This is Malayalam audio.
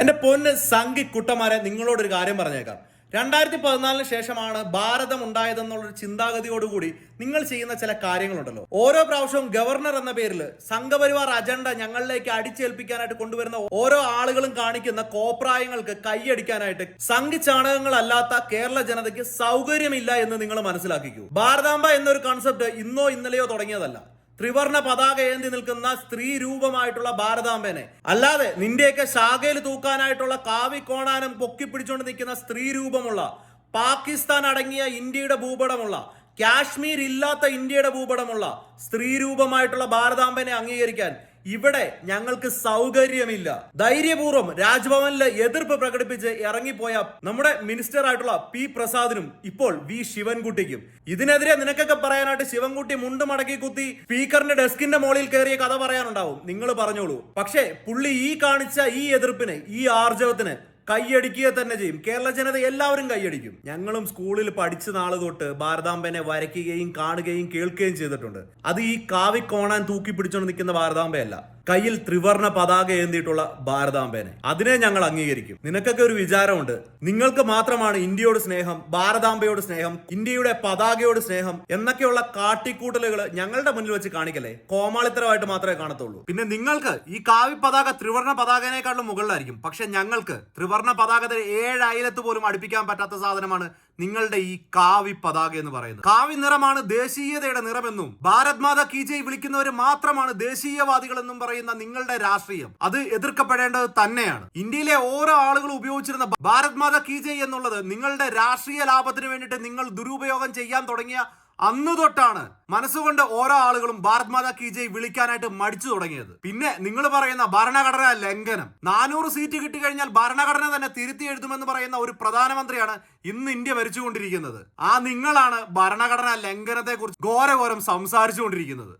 എന്റെ പൊന്ന് സംഘി കുട്ടന്മാരെ നിങ്ങളോടൊരു കാര്യം പറഞ്ഞേക്കാം. രണ്ടായിരത്തി പതിനാലിന് ശേഷമാണ് ഭാരതം ഉണ്ടായതെന്നുള്ളൊരു ചിന്താഗതിയോടുകൂടി നിങ്ങൾ ചെയ്യുന്ന ചില കാര്യങ്ങളുണ്ടല്ലോ. ഓരോ പ്രാവശ്യവും ഗവർണർ എന്ന പേരിൽ സംഘപരിവാർ അജണ്ട ഞങ്ങളിലേക്ക് അടിച്ചേൽപ്പിക്കാനായിട്ട് കൊണ്ടുവരുന്ന ഓരോ ആളുകളും കാണിക്കുന്ന കോപ്രായങ്ങൾക്ക് കൈയടിക്കാനായിട്ട് സംഘി ചാണകങ്ങളല്ലാത്ത കേരള ജനതയ്ക്ക് സൗകര്യമില്ല എന്ന് നിങ്ങൾ മനസ്സിലാക്കിക്കൂ. ഭാരതാംബ എന്നൊരു കൺസെപ്റ്റ് ഇന്നോ ഇന്നലെയോ തുടങ്ങിയതല്ല. ത്രിവർണ പതാക ഏന്തി നിൽക്കുന്ന സ്ത്രീ രൂപമായിട്ടുള്ള ഭാരതാംബനെ. അല്ലാതെ നിന്റെയൊക്കെ ശാഖയിൽ തൂക്കാനായിട്ടുള്ള കാവി കോണാനും പൊക്കി പിടിച്ചുകൊണ്ട് നിൽക്കുന്ന സ്ത്രീ രൂപമുള്ള പാകിസ്ഥാൻ അടങ്ങിയ ഇന്ത്യയുടെ ഭൂപടമുള്ള കാശ്മീർ ഇല്ലാത്ത ഇന്ത്യയുടെ ഭൂപടമുള്ള സ്ത്രീ രൂപമായിട്ടുള്ള ഭാരതാംബനെ അംഗീകരിക്കാൻ ഇവിടെ ഞങ്ങൾക്ക് സൗകര്യമില്ല. ധൈര്യപൂർവം രാജ്ഭവനിൽ എതിർപ്പ് പ്രകടിപ്പിച്ച് ഇറങ്ങിപ്പോയ നമ്മുടെ മിനിസ്റ്റർ ആയിട്ടുള്ള പി പ്രസാദിനും ഇപ്പോൾ വി ശിവൻകുട്ടിക്കും. ഇതിനെതിരെ നിനക്കൊക്കെ പറയാനായിട്ട് ശിവൻകുട്ടി മുണ്ട് മടക്കി കുത്തി സ്പീക്കറിന്റെ ഡെസ്കിന്റെ മോളിൽ കയറിയ കഥ പറയാനുണ്ടാവും. നിങ്ങൾ പറഞ്ഞോളൂ. പക്ഷേ പുള്ളി ഈ കാണിച്ച ഈ എതിർപ്പിന് ഈ ആർജവത്തിന് കൈയടിക്കുക തന്നെ ചെയ്യും. കേരള ജനത എല്ലാവരും കൈയടിക്കും. ഞങ്ങളും സ്കൂളിൽ പഠിച്ച നാൾ തൊട്ട് ഭാരതാംബനെ വരയ്ക്കുകയും കാണുകയും കേൾക്കുകയും ചെയ്തിട്ടുണ്ട്. അത് ഈ കാവിക്കോണാൻ കോണാൻ തൂക്കി പിടിച്ചോണ്ട് നിൽക്കുന്ന ഭാരതാംബയല്ല. കയ്യിൽ ത്രിവർണ പതാക ഏന്തിയിട്ടുള്ള ഭാരതാംബേനെ. അതിനെ ഞങ്ങൾ അംഗീകരിക്കും. നിനക്കൊക്കെ ഒരു വിചാരമുണ്ട്. നിങ്ങൾക്ക് മാത്രമാണ് ഇന്ത്യയോട് സ്നേഹം ഭാരതാംബയോട് സ്നേഹം ഇന്ത്യയുടെ പതാകയോട് സ്നേഹം എന്നൊക്കെയുള്ള കാട്ടിക്കൂട്ടലുകൾ ഞങ്ങളുടെ മുന്നിൽ വെച്ച് കാണിക്കല്ലേ? കോമാളിത്തരമായിട്ട് മാത്രമേ കാണത്തുള്ളൂ. പിന്നെ നിങ്ങൾക്ക് ഈ കാവി പതാക ത്രിവർണ പതാകനേക്കാളും മുകളിലായിരിക്കും. പക്ഷെ ഞങ്ങൾക്ക് ത്രിവർണ പതാകത്തിന് ഏഴ് അയലത്ത് പോലും അടുപ്പിക്കാൻ പറ്റാത്ത സാധനമാണ് നിങ്ങളുടെ ഈ കാവി പതാക എന്ന് പറയുന്നത്. കാവി നിറമാണ് ദേശീയതയുടെ നിറമെന്നും ഭാരത് മാത കി വിളിക്കുന്നവർ മാത്രമാണ് ദേശീയവാദികൾ എന്നും പറയുന്ന നിങ്ങളുടെ രാഷ്ട്രീയം. അത് എതിർക്കപ്പെടേണ്ടത് തന്നെയാണ്. ഇന്ത്യയിലെ ഓരോ ആളുകൾ ഉപയോഗിച്ചിരുന്ന ഭാരത് മാത എന്നുള്ളത് നിങ്ങളുടെ രാഷ്ട്രീയ ലാഭത്തിന് വേണ്ടിയിട്ട് നിങ്ങൾ ദുരുപയോഗം ചെയ്യാൻ തുടങ്ങിയ അന്നു തൊട്ടാണ് മനസ്സുകൊണ്ട് ഓരോ ആളുകളും ഭാരത് മാതാ കി ജയ് വിളിക്കാനായിട്ട് മടിച്ചു തുടങ്ങിയത്. പിന്നെ നിങ്ങൾ പറയുന്ന ഭരണഘടനാ ലംഘനം. നാനൂറ് സീറ്റ് കിട്ടിക്കഴിഞ്ഞാൽ ഭരണഘടന തന്നെ തിരുത്തി എഴുതുമെന്ന് പറയുന്ന ഒരു പ്രധാനമന്ത്രിയാണ് ഇന്ന് ഇന്ത്യ ഭരിച്ചുകൊണ്ടിരിക്കുന്നത്. ആ നിങ്ങളാണ് ഭരണഘടനാ ലംഘനത്തെ കുറിച്ച് ഘോരഘോരം സംസാരിച്ചുകൊണ്ടിരിക്കുന്നത്.